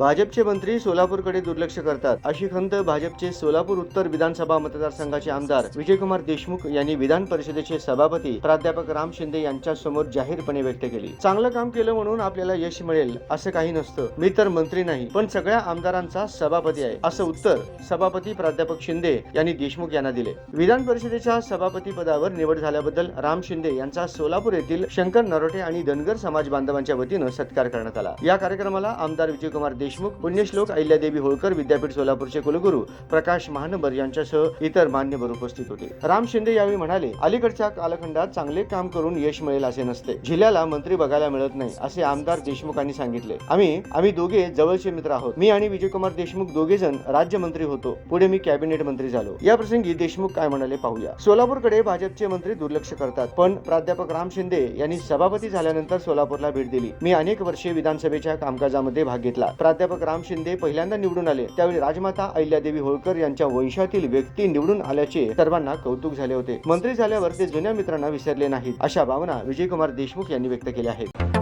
भाजपचे मंत्री सोलापूरकडे दुर्लक्ष करतात. अशी खंत भाजपचे सोलापूर उत्तर विधानसभा मतदारसंघाचे आमदार विजयकुमार देशमुख यांनी विधान परिषदेचे सभापती प्राध्यापक राम शिंदे यांच्या समोर जाहीरपणे व्यक्त केली. चांगलं काम केलं म्हणून आपल्याला यश मिळेल असं काही नसतं. मी तर मंत्री नाही पण सगळ्या आमदारांचा सभापती आहे असं उत्तर सभापती प्राध्यापक शिंदे यांनी देशमुख यांना दिले. विधान परिषदेच्या सभापती पदावर निवड झाल्याबद्दल राम शिंदे यांचा सोलापूर येथील शंकर नरोटे आणि धनगर समाज बांधवांच्या वतीनं सत्कार करण्यात आला. या कार्यक्रमाला आमदार विजयकुमार देशमुख पुण्यश्लोक अहिल्यादेवी होळकर विद्यापीठ सोलापूरचे कुलगुरू प्रकाश महानबर यांच्यासह इतर मान्यवर उपस्थित होते. राम शिंदे यावेळी म्हणाले अलीकडच्या कालखंडात चांगले काम करून यश मिळेल असे नसते. जिल्ह्याला मंत्री बघायला मिळत नाही असे आमदार देशमुखांनी सांगितले. आम्ही आम्ही दोघे जवळचे मित्र आहोत. मी आणि विजयकुमार देशमुख दोघे जण राज्यमंत्री होतो. पुढे मी कॅबिनेट मंत्री झालो. या प्रसंगी देशमुख काय म्हणाले पाहूया. सोलापूरकडे भाजपचे मंत्री दुर्लक्ष करतात पण प्राध्यापक राम शिंदे यांनी सभापती झाल्यानंतर सोलापूरला भेट दिली. मी अनेक वर्षे विधानसभेच्या कामकाजामध्ये भाग घेतला. प्राध्यापक राम शिंदे पहिल्यांदा निवडून आले. त्यावेळी राजमाता अहिल्यादेवी होळकर यांच्या वंशातील व्यक्ती निवडून आल्याचे सर्वांना कौतुक झाले होते. मंत्री झाल्यावर ते जुन्या मित्रांना विसरले नाहीत अशा भावना विजयकुमार देशमुख यांनी व्यक्त केल्या आहेत.